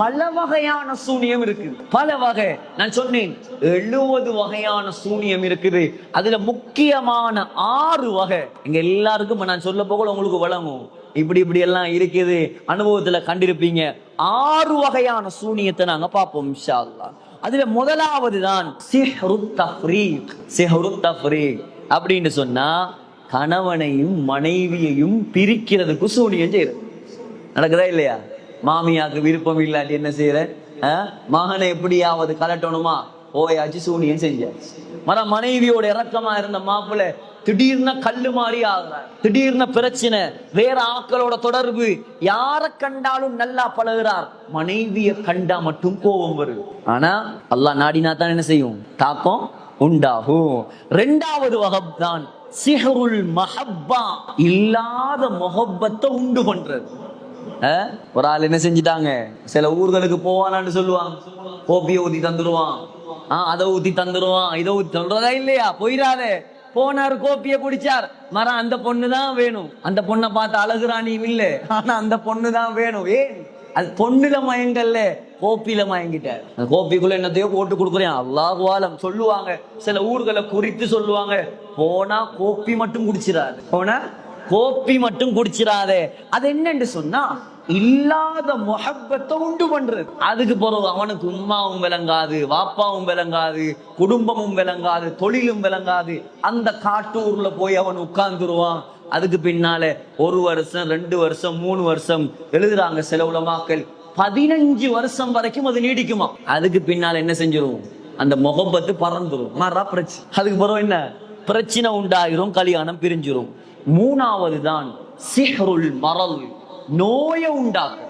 பல வகையான சூனியம் இருக்கு பல வகை. நான் சொன்னேன் எழுபது வகையான சூனியம் இருக்குது. அதுல முக்கியமான ஆறு வகை. எங்க எல்லாருக்கும் நான் சொல்ல போக உங்களுக்கு வழங்கும் இப்படி இப்படி எல்லாம் இருக்குது. அனுபவத்துல கண்டிருப்பீங்க. ஆறு வகையான சூனியத்தை நாங்க பார்ப்போம் இன்ஷா அல்லாஹ் அதுல முதலாவது தான் அப்படின்னு சொன்னா கணவனையும் மனைவியையும் பிரிக்கிறதுக்கு சூனியம் செய்யறது. நடக்குதா இல்லையா? மாமியாக்கு விருப்பம் இல்லாட்டி என்ன செய்யற? மகனை எப்படியாவது கலட்டணுமா? ஓயாச்சு சூனியம் செஞ்சாச்சு மன மனைவியோட இறக்கமா இருந்த மாப்பிள்ளை திடீர்னு கல்லு மாறி ஆகுறார். திடீர்னு பிரச்சனை வேற ஆக்களோட தொடர்பு. யார கண்டாலும் நல்லா பழகுறார். மனைவிய கண்டா மட்டும் கோபம் வருது. ஆனா அல்லா நாடினா தான் என்ன செய்யும்? தாக்கம் உண்டாகும். ரெண்டாவது வகப் தான் சிஹருல் மஹப்பா. இல்லாத மொஹப்பத்தை உண்டு பண்றது. ஒரு ஆள் என்ன செஞ்சிட்டாங்க? சில ஊர்களுக்கு போவானான்னு சொல்லுவான். கோப்பியை ஊத்தி தந்துருவான். ஆஹ் அதை ஊத்தி தந்துருவான். இதை ஊத்தி சொல்றதா இல்லையா? போயிடாதே. போனார் கோப்பிய குடிச்சார். மரம் அந்த பொண்ணு தான் வேணும். அந்த பொண்ணை பார்த்து அழகுராணியும் இல்ல. ஆனா அந்த பொண்ணு தான் வேணும். ஏன் அது பொண்ணுல மயங்கல்ல கோப்பில மயங்கிட்டார். அந்த கோப்பிக்குள்ள என்னத்தையோ போட்டு கொடுக்குறேன். அல்லாஹுவாலம் சொல்லுவாங்க. சில ஊர்களை குறித்து சொல்லுவாங்க. போனா கோப்பி மட்டும் குடிச்சிடாது போனா கோப்பி மட்டும் குடிச்சிடாதே அது என்னன்னு சொன்னா இல்லாத முகப்பத்தை உண்டு பண்றது. அதுக்கு பிறகு அவனுக்கு உம்மாவும் விளங்காது வாப்பாவும் விளங்காது குடும்பமும் விளங்காது தொழிலும் விளங்காது. அந்த காட்டூர்ல போய் அவன் உட்கார்ந்துருவான். அதுக்கு பின்னால ஒரு வருஷம் ரெண்டு வருஷம் மூணு வருஷம் எழுதுறாங்க சில உலமாக்கள். பதினஞ்சு வருஷம் வரைக்கும் அது நீடிக்குமா? அதுக்கு பின்னால என்ன செஞ்சிருவோம்? அந்த முகப்பத்து பறந்துரும். மறா பிரச்சனை அதுக்கு பிறகு என்ன? பிரச்சனை உண்டாயிரும் கல்யாணம் பிரிஞ்சிரும். மூணாவது தான் சிஹருள் மரல். நோயை உண்டாக்கும்.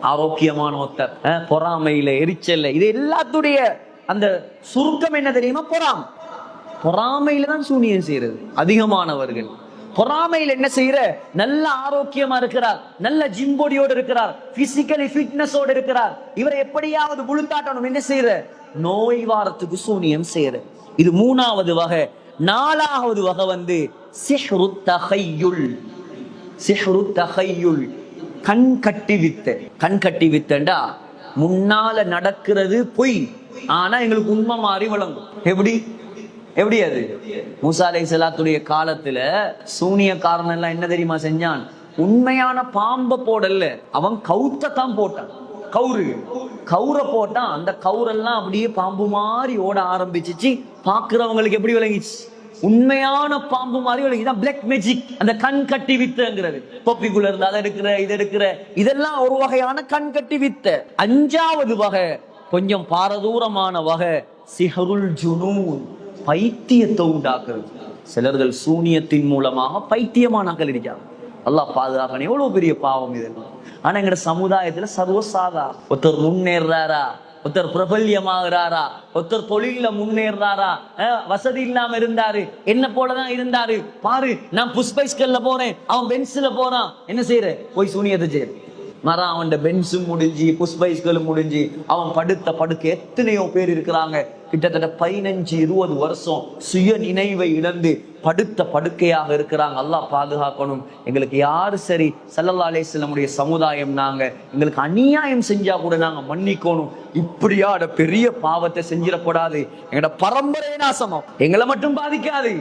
ஆரோக்கியமான ஒத்தர் பொறாமையில எரிச்சல்ல இது எல்லாத்துடைய அந்த சுருக்கம் என்ன தெரியுமா? பொறாம். பொறாமையில தான் சூனியம் செய்யறது அதிகமானவர்கள். பொறாமையில் என்ன செய்யற? நல்ல ஆரோக்கியமா இருக்கிறார் நல்ல ஜிம் பாடியோட இருக்கிறார் பிசிக்கலி ஃபிட்னஸோடு இருக்கிறார். இவரை எப்படியாவது முழுத்தாட்டணும் என்ன செய்யற? நோய் வாரத்துக்கு சூனியம் செய்யற. இது மூணாவது வகை. நாலாவது வகை வந்து சிஹ்ரு தகையுள் சிஹ்ரு தகையுள். கண் கட்டி வித்த. கண் கட்டி வித்தண்டா முன்னால நடக்கிறது பொய். ஆனா எங்களுக்கு உண்மை மாறி விளங்கும். எப்படி? எப்படி அது? மூசா அலை சலாத்துடைய காலத்துல சூனியக்காரன் எல்லாம் என்ன தெரியுமா செஞ்சான்? உண்மையான பாம்பை போடல. அவன் கவுத்த தான் போட்டான். கவுரு கவுரை போட்டான். அந்த கவுரெல்லாம் அப்படியே பாம்பு மாதிரி ஓட ஆரம்பிச்சிச்சு. பாக்குறவங்களுக்கு எப்படி விளங்கிச்சு? உண்மையான பாம்பு மாதிரி இதான் பிளாக் மேஜிக் அந்த கண் கட்டி வித்தங்கிறது. தொப்பிக்குள்ள இருந்து அதை எடுக்கிற இது எடுக்கிற. இதெல்லாம் ஒரு வகையான கண் கட்டி வித்த. அஞ்சாவது வகை கொஞ்சம் பாரதூரமான வகை சிஹருல் ஜுனூன் பைத்தியத்தை உண்டாக்குறது. சிலர்கள் சூனியத்தின் மூலமாக பைத்தியமானாக்கள் இருக்காங்க அல்லாஹ் பாதுகாக்கணும். எவ்வளவு பெரிய பாவம் இது. ஆனா எங்க சமுதாயத்துல சர்வசாதா ஒருத்தர் முன்னேறாரா ஒருத்தர் பிரபல்யமாகிறாரா? ஒருத்தர் தொழில முன்னேறாரா? அஹ், வசதி இல்லாம இருந்தாரு. என்ன போலதான் இருந்தாரு? பாரு நான் புஷ்பைஸ்கல்ல போறேன். அவன் பென்சில போறான். என்ன செய்யற போய் சூனியத்தை செய்யறேன் மரம் அவன் பென்ஸும் முடிஞ்சு புஷ்பைஸ்களும் முடிஞ்சு அவன் படுத்த படுக்க எத்தனையோ பேர் இருக்கிறாங்க. கிட்டத்தட்ட பதினஞ்சு இருபது வருஷம் சுய நினைவை இழந்து படுத்த படுக்கையாக இருக்கிறாங்க. அல்லாஹ் பாதுகாக்கணும். எங்களுக்கு யாரு சரி? சல்லல்லா அலிஸ்லமுடைய சமுதாயம் நாங்க. எங்களுக்கு அநியாயம் செஞ்சா கூட நாங்க மன்னிக்கணும். இப்படியாட பெரிய பாவத்தை செஞ்சிடக்கூடாது. எங்களோட பரம்பரை நாசமம். எங்களை மட்டும் பாதிக்காது.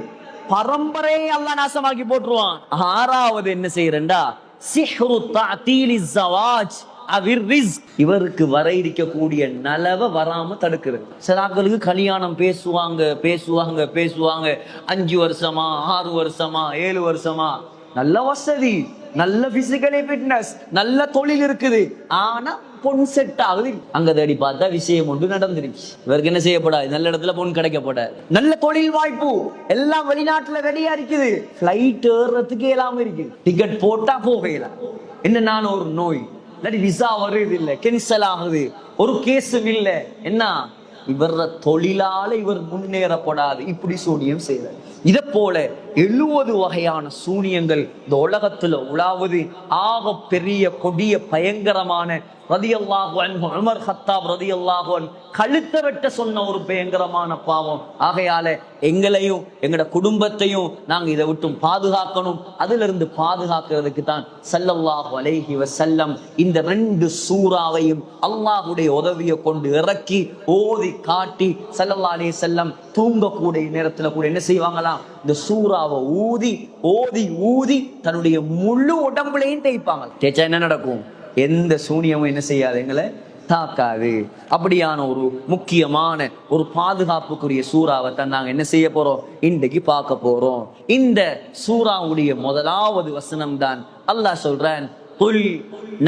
பரம்பரையை அல்லா நாசமாக்கி போட்டுருவான். ஆறாவது என்ன செய்யறேன்டா? சிஹ்ரு தாத்தீலி ஜவாஜ் அவிர் ரிஸ் இவருக்கு வர இருக்கக்கூடிய நலவை வராம தடுக்கிறது. சிலாக்களுக்கு கல்யாணம் பேசுவாங்க பேசுவாங்க பேசுவாங்க. அஞ்சு வருஷமா ஆறு வருஷமா ஏழு வருஷமா. நல்ல வசதி நல்ல பிசிக்கலி ஃபிட்னஸ் நல்ல தொழில் இருக்குது. ஆனா பொன் செட் ஆகுது. அங்க தேடி பார்த்தா விஷயம் ஒன்று நடந்துருச்சு. இவருக்கு என்ன செய்யப்படாது நல்ல இடத்துல பொன் கிடைக்கப்படாது நல்ல தொழில் வாய்ப்பு. எல்லாம் வெளிநாட்டுல வெளியா இருக்குது. பிளைட் ஏறுறதுக்கு எல்லாம் இருக்குது. டிக்கெட் போட்டா போகலாம் என்ன நான் ஒரு நோய்? இல்லாட்டி விசா வருது இல்ல. கேன்சல் ஆகுது. ஒரு கேஸும் இல்ல. என்ன? இவர தொழிலால இவர் முன்னேறப்படாது. இப்படி சூனியம் செய்யற இதை போல எழுபது வகையான சூனியங்கள் இந்த உலகத்துல உலாவது. ஆக பெரிய கொடிய பயங்கரமான ரதியல்லாகுவன் உமர் ஹத்தாப் ரதியல்லாகுவன் கழுத்த வெட்ட சொன்ன ஒரு பயங்கரமான பாவம். ஆகையால எங்களையும் எங்கட குடும்பத்தையும் நாங்க இதை விட்டும் பாதுகாக்கணும். அதுல இருந்து பாதுகாக்கிறதுக்கு தான் சல்லல்லாஹு அலைஹி வசல்லம் இந்த ரெண்டு சூறாவையும் அல்லாஹுடைய உதவியை கொண்டு இறக்கி ஓதி காட்டி சல்லல்லா அலைஹி செல்லம் தூங்கக்கூடிய நேரத்துல கூட என்ன செய்வாங்களாம்? இந்த சூறாவை ஊதி ஓதி ஊதி தன்னுடைய முழு உடம்புலையும் தேய்ப்பாங்க. தேய்ச்சா என்ன நடக்கும் எந்த சூனியமும் என்ன செய்யாது எங்களை தாக்காது. அப்படியான ஒரு முக்கியமான ஒரு பாதுகாப்புக்குரிய சூறாவை தான் நாங்க என்ன செய்ய போறோம்? இன்றைக்கு பார்க்க போறோம். இந்த சூறாவுடைய முதலாவது வசனம் தான் அல்லாஹ் சொல்றான் புல்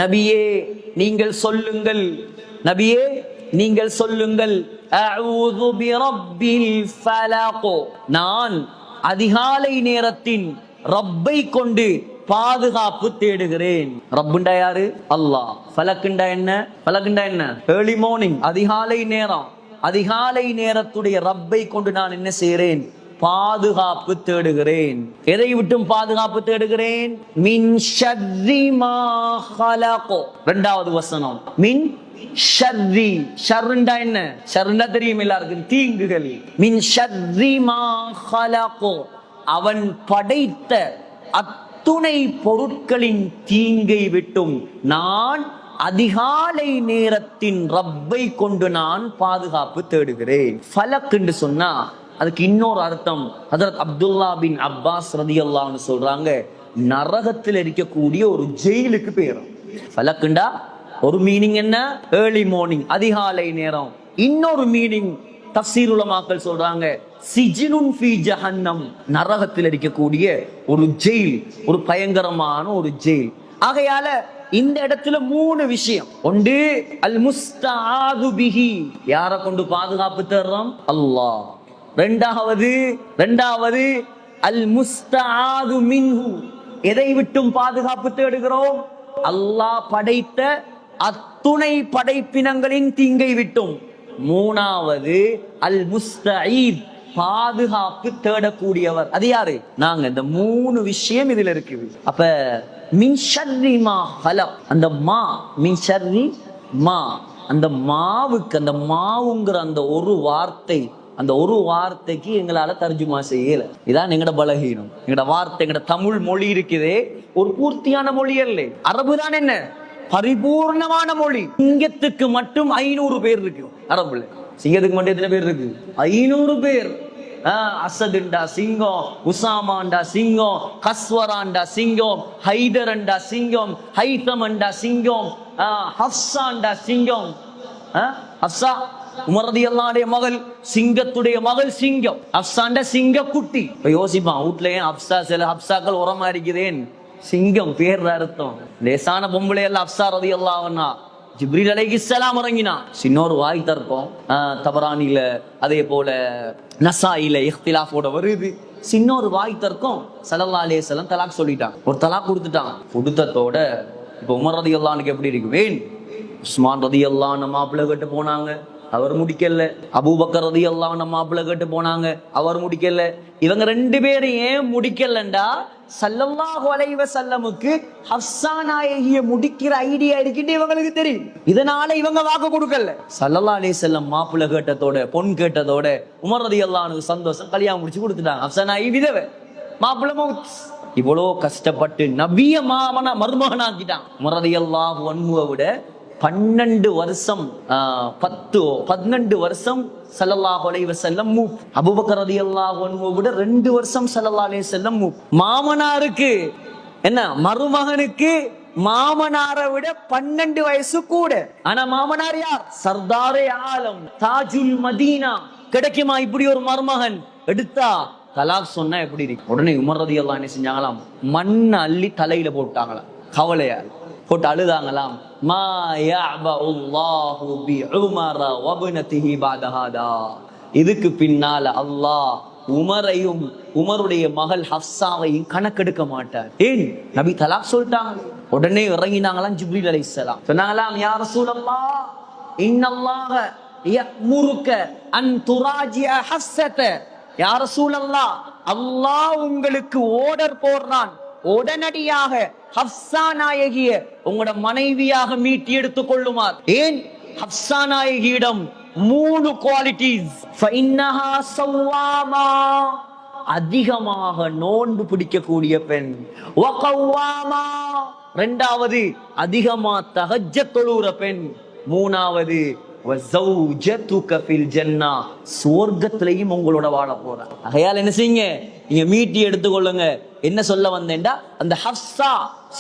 நபியே நீங்கள் சொல்லுங்கள். நபியே நீங்கள் சொல்லுங்கள். நான் அதிகாலை நேரத்தின் ரப்பை கொண்டு பாதுகாப்பு தேடுகிறேன். ரப்புண்டா யாரு? அல்லாஹ். ஃபலக்குண்டா என்ன? பலக்குண்டா என்ன? ஏர்லி மார்னிங் அதிகாலை நேரம். அதிகாலை நேரத்துடைய ரப்பை கொண்டு நான் என்ன செய்கிறேன்? பாதுகாப்பு தேடுகிறேன். எதை விட்டும் பாதுகாப்பு தேடுகிறேன்? மின் ஷர்ரி மா ஹலகோ. இரண்டாவது வசனம். மின் ஷர்ரி. ஷர்ண்டா என்ன? ஷருண்டா தெரியும் எல்லாருக்கும். தீங்குகள். மின் ஷர்ரி மா ஹலகோ அவன் படைத்த அத்துணை பொருட்களின் தீங்கை விட்டும் நான் அதிகாலை நேரத்தின் ரப்பை கொண்டு நான் பாதுகாப்பு தேடுகிறேன். ஃபலக் என்று சொன்னா அதுக்கு இன்னொரு அர்த்தம். ஹதரத் அப்துல்லா பின் அப்பாஸ் ரதியல்லான்னு சொல்றாங்க நரகத்தில் இருக்கக்கூடிய ஒரு ஜெயிலுக்கு பேர். ஃபலக்குண்டா ஒரு மீனிங் என்ன? ஏர்லி மார்னிங் அதிகாலை நேரம். இன்னொரு மீனிங் தப்சீர் உலமாக்கள் சொல்றாங்க. சிஜினுன் ஃபி ஜஹன்னம் நரகத்தில் இருக்கக்கூடிய ஒரு ஜெயில் ஒரு பயங்கரமான ஒரு ஜெயில் ஆகையால இந்த இடத்துல மூணு விஷயம். ஒன்று அல் முஸ்தாது பிஹி. யாரை கொண்டு பாதுகாப்பு தேடுறோம்? அல்லாஹ். ரெண்டாவது ரெண்டாவது அல் முஸ்தாது மின்ஹு. எதை விட்டும் பாதுகாப்பு தேடுகிறோம்? அல்லாஹ் படைத்த அத்துணை படைப்பினங்களின் தீங்கை விட்டும். மூணாவது அல் முஸ்தீத் பாதுகாப்பு தேடக்கூடியவர். அது யாரு? நாங்க. இந்த மூணு விஷயம் இதுல இருக்குது. அப்ப மின்ஷர்ரி மா ஹலம் அந்த மா மின்ஷர்ரி மா. அந்த மாவுக்கு அந்த மாவுங்கிற அந்த ஒரு வார்த்தை அந்த ஒரு வார்த்தைக்கு எங்களால தர்ஜுமா செய்யல. இதான் எங்கட பலகீனம். எங்கட வார்த்தை எங்கட தமிழ் மொழி இருக்குதே. ஒரு பூர்த்தியான மொழி அல்ல. அரபு தான் என்ன? பரிபூர்ணமான மொழி. சிங்கத்துக்கு மட்டும் ஐநூறு பேர் இருக்கு. அரபுல சிங்கத்துக்கு மட்டும் எத்தனை பேர் இருக்கு? ஐநூறு பேர். அசதுண்டா சிங்கம் உசாமாண்டா சிங்கம் கஸ்வராண்டா சிங்கம் ஹைதரண்டா சிங்கம் ஹைதமண்டா சிங்கம் ஹப்சாண்டா சிங்கம். ஹப்சா உமரதி அல்லாடைய மகள் சிங்கத்துடைய மகள் சிங்கம். அப்சாண்ட சிங்க குட்டி இப்ப யோசிப்பான் வீட்டுல ஏன் ஹப்சா சில ஹப்சாக்கள் உரமா இருக்குதேன் சிங்கம் பேர் அர்த்தம். லேசான பொம்பளை எல்லாம் அப்சார் அது எல்லாம்னா ஜிப்ரீல் அலைகிஸ்லாம் இறங்கினா சின்னொரு வாய் தர்க்கம். தபரானில அதே போல நசாயில இஹ்திலாஃபோட வருது. சின்னொரு வாய் தர்க்கம் சலல்லா அலேசலம் தலாக் சொல்லிட்டான் ஒரு தலாக் கொடுத்துட்டான் கொடுத்ததோட இப்போ உமர் ரதி அல்லானுக்கு எப்படி இருக்கு? வேன் உஸ்மான் ரதி அல்லான்னு மாப்பிள்ளை கட்டு போனாங்க. அவர் முடிக்கல. அபூபக்கர் ரதி நம்ம மாப்பிள்ளை கேட்டு போனாங்க. அவர் முடிக்கல. இவங்க ரெண்டு பேரும் ஏன் முடிக்கலண்டா? சல்லல்லாஹு அலைஹி சல்லமுக்கு ஹப்ஸா நாயகிய முடிக்கிற ஐடியா இருக்குன்னு இவங்களுக்கு தெரியும். இதனால இவங்க வாக்கு கொடுக்கல. சல்லல்லா அலி செல்லம் மாப்பிள்ளை கேட்டதோட பொன் கேட்டதோட உமர் ரதி அல்லானுக்கு சந்தோஷம் கல்யாணம் முடிச்சு கொடுத்துட்டாங்க. ஹப்ஸா நாயகி விதவை. மாப்பிள்ள மவுத். இவ்வளோ கஷ்டப்பட்டு நபிய மாமனா மருமகனாக்கிட்டான். முரதி அல்லாஹ் ஒன்முவை விட பன்னெண்டு வருஷம் ஆஹ், பத்து பன்னெண்டு வருஷம் சல்லல்லாஹு அலைஹி செல்லம் மூப். அபூபக்கர் ரலியல்லாஹு அன்ஹு விட ரெண்டு வருஷம் ஸல்லல்லாஹு செல்லம் வஸல்லம் மூப். மாமனாருக்கு என்ன மருமகனுக்கு மாமனாரை விட பன்னெண்டு வயசு கூட. ஆனா மாமனார் யார்? சர்தாரே ஆலம் தாஜுல் மதீனா. கிடைக்குமா இப்படி ஒரு மருமகன்? எடுத்தா தலாக் சொன்னா எப்படி இருக்கு? உடனே உமர் ரலியல்லாஹு என்ன செஞ்சாங்களாம்? மண்ணை அள்ளி தலையில போட்டாங்களாம். கவலையால் போட்டு அழுதாங்களாம். மா யஅபுல்லாஹு பி உமர வப்னதிஹி பஅத ஹாதா இதுக்கு பின்னால அல்லாஹ் உமரையும் உமருடைய மகள் ஹப்சாவையும் கணக்கெடுக்க மாட்டார். ஏன்? நபி தலாக் சொல்லிட்டாங்க. உடனே இறங்கினாங்களாம் ஜிப்ரீல் அலைஹிஸ்ஸலாம் சொன்னாங்களாம் யா ரசூலல்லாஹ் இன்னல்லாஹ முறுக்க அன் துராஜிய ஹஃஸத யார சூழல்லா அல்லாஹ் உங்களுக்கு ஓடர் போடுறான். உடனடியாக ஹப்சா நாயகிய உங்களோட மனைவியாக மீட்டி எடுத்துக் கொள்ளுமார் ஏன்? ஹப்சா நாயகியிடம் மூணு குவாலிட்டிஸ் அதிகமாக நோன்பு பிடிக்கக்கூடிய பெண். ரெண்டாவது அதிகமா தஹஜ்ஜ தொழுற பெண். மூணாவது ஜன்னா. சுவர்க்கத்திலையும் உங்களோட வாழ போறான் ஆகையால் என்ன செய்யுங்க? நீங்க மீட்டி எடுத்துக்கொள்ளுங்க. என்ன சொல்ல வந்தேன்டா? அந்த ஹப்சா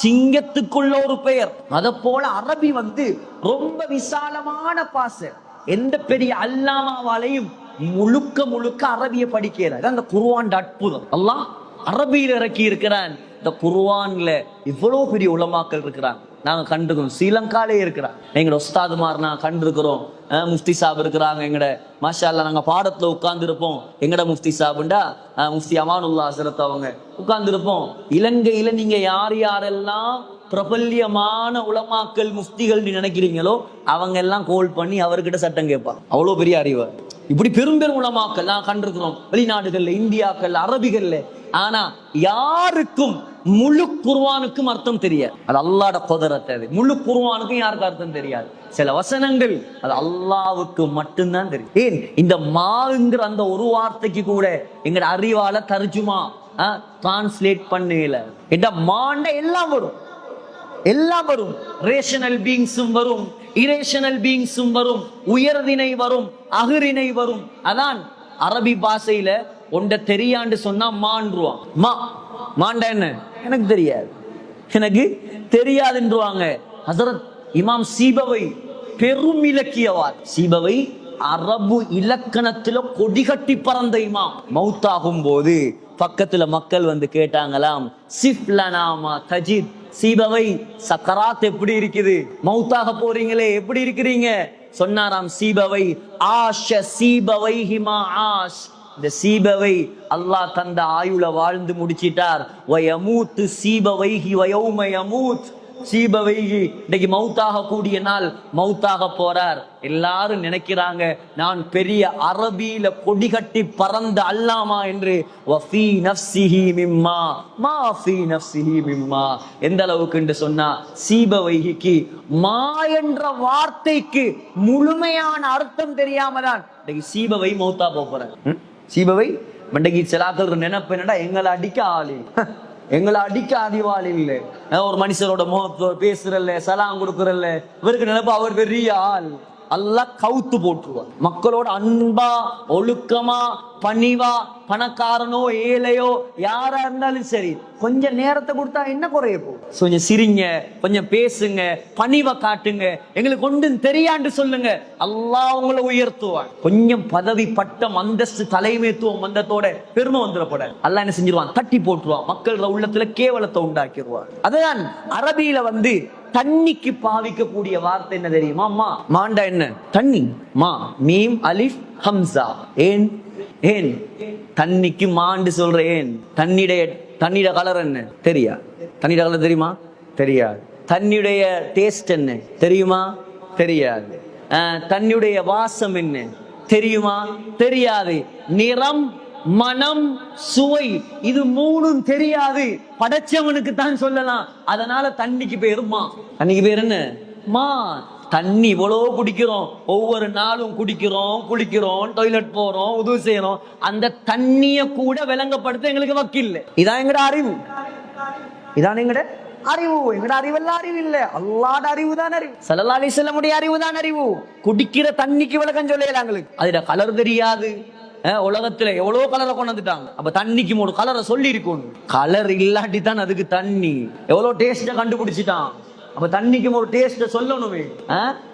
சிங்கத்துக்குள்ள ஒரு பெயர். அத போல அரபி வந்து ரொம்ப விசாலமான பாச. எந்த பெரிய அல்லாமாவாலையும் முழுக்க முழுக்க அரபிய படிக்கல அதான் அந்த குருவான் அற்புதம் அல்லாஹ் அரபியில் இறக்கி இருக்கிறான் இந்த குருவான்ல இவ்வளவு பெரிய உலமாக்கள் இருக்கிறாங்க. நாங்க கண்டுக்கிறோம் ஸ்ரீலங்காலே இருக்கிறாங்க எங்களோட உஸ்தாதுமார் நான் கண்டிருக்கிறோம். அஹ் முஃப்தி சாப் இருக்கிறாங்க எங்கட. மாஷா நாங்க பாடத்துல உட்கார்ந்து இருப்போம் எங்கட முஃப்தி சாப்புண்டா அஹ் முஃப்தி அமானுல்லா ஹசரத் அவங்க. உட்கார்ந்துருப்போம். இலங்கையில நீங்க யார் யாரெல்லாம் பிரபல்யமான உலமாக்கல் முஃப்திகள் நினைக்கிறீங்களோ அவங்க எல்லாம் கோல் பண்ணி அவர்கிட்ட சட்டம் கேட்பாங்க. அவ்வளவு பெரிய அறிவு. இப்படி பெரும் பெரும் உலமாக்கள் நான் கண்டிருக்கிறோம். வெளிநாடுகள்ல இந்தியாக்கள் அரபிகள்ல. ஆனா யாருக்கும் முழு குர்வானுக்கும் அர்த்தம் தெரியாது. அது அல்லாட குதிரத்தை அது. முழு குர்வானுக்கும் யாருக்கும் அர்த்தம் தெரியாது. சில வசனங்கள் அது அல்லாவுக்கு மட்டும்தான் தெரியும். ஏன்? இந்த மாங்கிற அந்த ஒரு வார்த்தைக்கு கூட எங்கட அறிவால தர்ஜுமா டிரான்ஸ்லேட் பண்ணல. இந்த மாண்ட எல்லாம் வரும். எல்லாம் வரும். ரேஷனல் பீங்ஸும் வரும். இரேஷனல் பீயிங்ஸும் வரும் உயர்தினை வரும் அகிரினை வரும். அதான் அரபி பாஷையில ஒண்ட தெரியாண்டு சொன்னா மான்றுவான் மா மாண்டா என்ன? எனக்கு தெரியாது. எனக்கு தெரியாதுன்றுவாங்க ஹசரத் இமாம் சீபவை பெரும் இலக்கியவார். சீபவை அரபு இலக்கணத்துல கொடிகட்டி பறந்த இமாம். மவுத்தாகும் போது பக்கத்துல மக்கள் வந்து கேட்டாங்களாம் சிப்லனாமா தஜித் சீபவை சக்கராத் எப்படி இருக்குது? மௌத்தாக போறீங்களே எப்படி இருக்கிறீங்க? சொன்னாராம் சீபவை ஆஷ சீபவை ஹிமா ஆஷ். இந்த சீபவை அல்லாஹ் தந்த ஆயுள வாழ்ந்து முடிச்சிட்டார். வயமூத்து சீபவை ஹி யமூத் சீபவைகி இன்னைக்கு மவுத்தாக கூடிய நாள் மௌத்தாக போறார். எல்லாரும் நினைக்கிறாங்க நான் பெரிய அரபியில கொடி கட்டி பறந்த அல்லாமா என்று. வஃபி மிம்மா மிம்மா. எந்த அளவுக்கு என்று சொன்னா சீப வைகிக்கு மா என்ற வார்த்தைக்கு முழுமையான அர்த்தம் தெரியாம தான் இன்னைக்கு சீபவை மௌத்தா போறேன் சீபவை மண்டைக்கு சிலாக்கள் நினைப்பு என்னடா எங்களை அடிக்க ஆளு. எங்களை அடிக்க அறிவாள் இல்லை. ஒரு மனுஷரோட முகத்தோ பேசுறல்ல சலாம் கொடுக்குறல்ல. இவருக்கு நினைப்பா அவர் பெரிய ஆள். அல்லாஹ் கவுத்து போட்டுருவார். மக்களோட அன்பா ஒழுக்கமா பணிவா பணக்காரனோ ஏழையோ யாரா இருந்தாலும் சரி கொஞ்சம் நேரத்தை கொடுத்தா என்ன குறைய போகும் கொஞ்சம் சிரிங்க கொஞ்சம் பேசுங்க பணிவை காட்டுங்க எங்களுக்கு ஒன்றும் தெரியாண்டு சொல்லுங்க. அல்லாஹ் உங்களை உயர்த்துவான் கொஞ்சம் பதவி பட்டம் அந்தஸ்து தலைமைத்துவம் வந்ததோட பெருமை வந்துடப்பட அல்லாஹ் என்ன செஞ்சிருவான்? தட்டி போட்டுருவான். மக்கள் உள்ளத்துல கேவலத்தை உண்டாக்கிடுவான் அதுதான் அரபியில வந்து தண்ணிக்கு பாவிக்கக்கூடிய வார்த்தை என்ன தெரியுமா அம்மா? மாண்டா என்ன? தண்ணி. மா. மீம் அலிஃப் ஹம்சா. ஏன்? ஏன்? தண்ணிக்கு மாண்டு சொல்ற ஏன்? தண்ணிடைய தண்ணியோட கலர் என்ன? தெரியா? தண்ணியோட கலர் தெரியுமா? தெரியாது. தண்ணியுடைய டேஸ்ட் என்ன? தெரியுமா? தெரியாது. தண்ணியுடைய வாசம் என்ன? தெரியுமா? தெரியாது. நிறம் மனம் சுவை இது மூணும் தெரியாது. படைச்சவனுக்கு தான் சொல்லலாம். அதனால தண்ணிக்கு பேருமா தண்ணிக்கு பேர் என்ன? மா. தண்ணி இவ்வளவு குடிக்கிறோம். ஒவ்வொரு நாளும் குடிக்கிறோம் குளிக்கிறோம் டாய்லெட் போறோம் உதவி செய்யறோம். அந்த தண்ணிய கூட விளங்கப்படுத்த எங்களுக்கு வக்கில்லை. இதான் எங்கட அறிவு. இதான் எங்கட அறிவு. எங்கட அறிவெல்லாம் அறிவு இல்ல. அல்லாட அறிவு தான் அறிவு. சல்லல்லாஹு அலைஹி வஸல்லமுடைய அறிவு தான் அறிவு. குடிக்கிற தண்ணிக்கு விளக்கம் சொல்லல எங்களுக்கு? அதுல கலர் தெரியாது. உலகத்துல எவ்வளவு கலரை கொண்டு வந்துட்டாங்க. அப்ப தண்ணிக்கு ஒரு கலரை சொல்லி இருக்கும் கலர் இல்லாட்டி தான் அதுக்கு தண்ணி. எவ்வளவு டேஸ்ட கண்டுபிடிச்சிட்டான். அப்ப தண்ணிக்கு ஒரு டேஸ்ட சொல்லணுமே.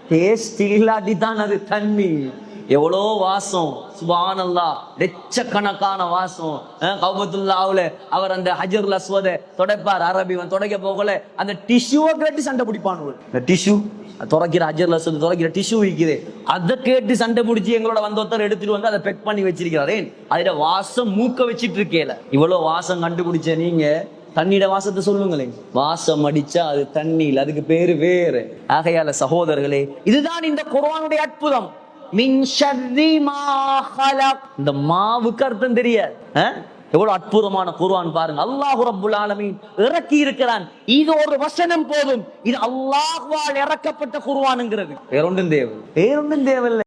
டேஸ்ட் இல்லாட்டி தான் அது தண்ணி. எவ்வளோ வாசம். சுபானல்லா. லட்சக்கணக்கான வாசம். கௌபத்துல்லாவுல அவர் அந்த ஹஜர் அஸ்வத தொடைப்பார். அரபிவன் தொடைக்க போகல. அந்த டிஷ்யூவை கேட்டு சண்டை பிடிப்பானு இந்த டிஷ்யூ துறக்கிற ஹஜருல் அஸ்வத் துறைக்கிற டிஷ்யூ விற்குது அதை கேட்டு சண்டை பிடிச்சி எங்களோட வந்த ஒருத்தர் எடுத்துட்டு வந்து அதை பெக் பண்ணி வச்சிருக்கிறார். அதில் வாசம் மூக்க வச்சிட்டு இருக்கேல இவ்வளவு வாசம் கண்டுபிடிச்ச நீங்க தண்ணியோட வாசத்தை சொல்லுங்களேன். வாசம் அடிச்சா அது தண்ணீர் அதுக்கு பேரு வேறு. ஆகையால சகோதரர்களே இதுதான் இந்த குர்ஆனுடைய அற்புதம். இந்த மாவுக்கு அர்த்தம் தெரியாது. எவ்வளவு அற்புதமான குர்ஆன் பாருங்க. அல்லாஹ் ரப்புல் ஆலமீன் இறக்கி இருக்கிறான் இது ஒரு வசனம் போதும். இது அல்லாஹ்வால் இறக்கப்பட்ட குர்ஆனுங்கிறது. வேறொன்றும் தேவை வேறொன்றும் தேவையில்லை.